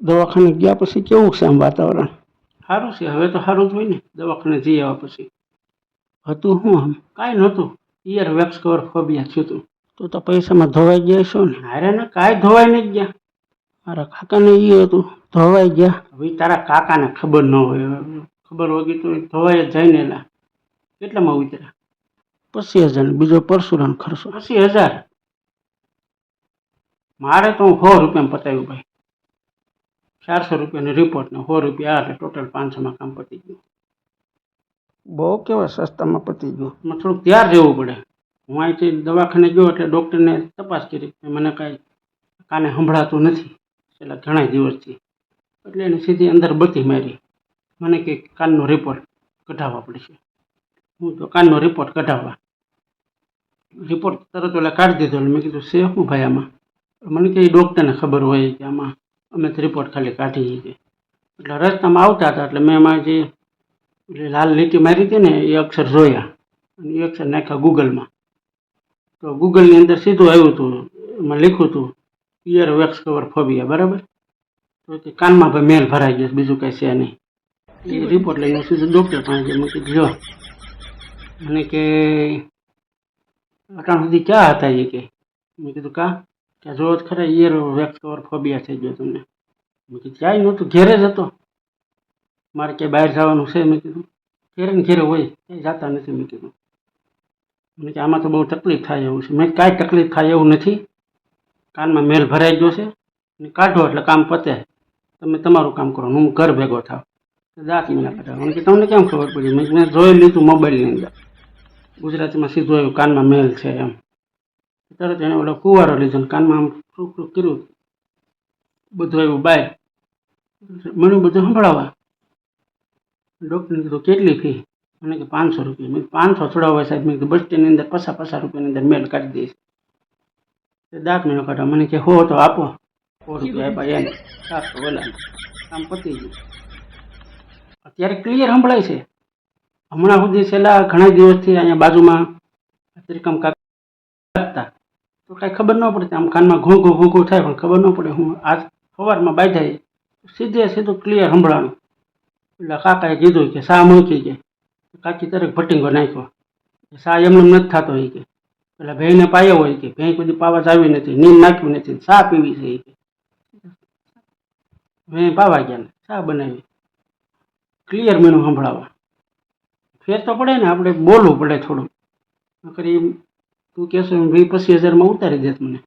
દવાખાને ગયા પછી કેવું છે આમ વાતાવરણ? સારું છે હવે તો સારું જ હોય ને દવાખાને જઈ આવ્યા પછી. હતું શું આમ કાંઈ નહોતું. ઇયર વેક્સ કવર ફોબિયા થયું હતું. તો તો પૈસામાં ધોવાઈ ગયા છો ને? અરે ને કાંઈ ધોવાઈ નહીં ગયા. મારા કાકાને એ હતું ધોવાઈ ગયા. હવે તારા કાકાને ખબર ન હોય ખબર હોગી તો ધોવાઈ જ ને એલા. કેટલામાં ઉતર્યા? પચીસ હજાર બીજો પરશુરામ ખર્ચો. પચીસ હજાર? મારે તો સો રૂપિયામાં પતાવ્યું ભાઈ. ચારસો રૂપિયાનો રિપોર્ટ ને સો રૂપિયા એટલે ટોટલ પાંચસોમાં કામ પતી ગયું. બહુ કેવા સસ્તામાં પતી ગયું. એમાં થોડુંક ત્યાર રહેવું પડે. હું અહીંથી દવાખાને ગયો એટલે ડૉક્ટરને તપાસ કરી મને કાંઈ કાને સંભળાતું નથી. છેલ્લા ઘણા દિવસથી. એટલે એને સીધી અંદર બત્તી મારી. મને કે કાનનો રિપોર્ટ કઢાવવા પડશે. હું તો કાનનો રિપોર્ટ કઢાવવા. રિપોર્ટ તરત ઓલા કાઢી દીધો મેં કીધું છે શું ભાઈ આમાં? મને કે ડૉક્ટરને ખબર હોય કે આમાં અમે તો રિપોર્ટ ખાલી કાઢી દીધી એટલે રસ્તામાં આવતા હતા એટલે મેં એમાં જે લાલ લીટી મારી હતી ને, એ અક્ષર જોયા. અને એ અક્ષર નાખ્યા ગૂગલમાં. તો ગૂગલની અંદર સીધું આવ્યું હતું, એમાં લખ્યું હતું પિયર વેક્સ કવર ફોબિયા બરાબર? તો તે કાનમાં ભાઈ મેલ ભરાઈ ગયો બીજું કાંઈ છે નહીં. એ રિપોર્ટ લઈને સીધું ડૉક્ટર પાસે. મેં કીધું, જો. મને કે, અટાણ સુધી ક્યાં હતા એ કે? મેં કીધું, કા? કે જો ખરે ઈયર વેક્સ કવર ફોબિયા થઈ ગયો તમને. મેં કીધું, ક્યાંય નહોતું, ઘેરે જ હતો. મારે ક્યાંય બહાર જવાનું છે, મેં કીધું. ઘેરે ને ઘેરે હોય, ક્યાંય જતા નથી, મેં કીધું. મને કે આમાં તો બહુ તકલીફ થાય એવું છે. મેં કાંઈ તકલીફ થાય એવું નથી. કાનમાં મેલ ભરાઈ ગયો છે. અને કાઢો એટલે કામ પતે. તમે તમારું કામ કરો, હું ઘર ભેગો થાવ. દાંત મને કઢાવ મને કે, તમને કેમ ખબર પડી? મેં જોઈ લીધું મોબાઈલની અંદર. ગુજરાતીમાં સીધું આવ્યું કાનમાં મેલ છે એમ. તરત એને ઓલો કુવારો લીધો કાનમાં આમ ફ્રૂક ફ્રૂક કર્યું બધું એવું બાય. મને બધું સંભળાવવા. ડૉક્ટરને કીધું, કેટલી ફી મને કે, પાંચસો રૂપિયા. મેં પાંચસો છોડાવવા સાહેબ. મેં કીધું, બસ સ્ટેન્ડની અંદર પચાસ પચાસ રૂપિયાની અંદર મેલ કાઢી દઈશ. તે દાંત મેળો કાઢવા મને કે, હો, તો આપો. સો રૂપિયા આપ્યા એને સાતસો ઓલા કામ પતી ગયું. અત્યારે ક્લિયર સંભળાય છે. હમણાં સુધી છેલ્લા ઘણા દિવસથી અહીંયા બાજુમાં ત્રિકમ કાકા તો કાંઈ ખબર ન પડતી આમ કાનમાં ઘૂં ઘૂં ઘૂં ઘૂં થાય, પણ ખબર ન પડે હું આજ સવારમાં બાંધાય સીધે સીધું ક્લિયર સંભળાણું. એટલે કાકાએ કીધું કે સા મૂકી કે. કાકી તરફ ભટિંગો નાખ્યો. સા એમને નથી થતો એ કે. એટલે ભેંને પાયો હોય કે ભેં કોઈ પાવા આવી નથી, નીમ નાખ્યું નથી, સા પીવી છે કે. ભેં પાવા ગયા ને, સા બનાવી. Clear menu સંભળાવવા. ફેર તો પડે ને, આપણે બોલવું પડે થોડું નકરી તું કહેશો વીસ પચીસ હજારમાં ઉતારી દેત મને.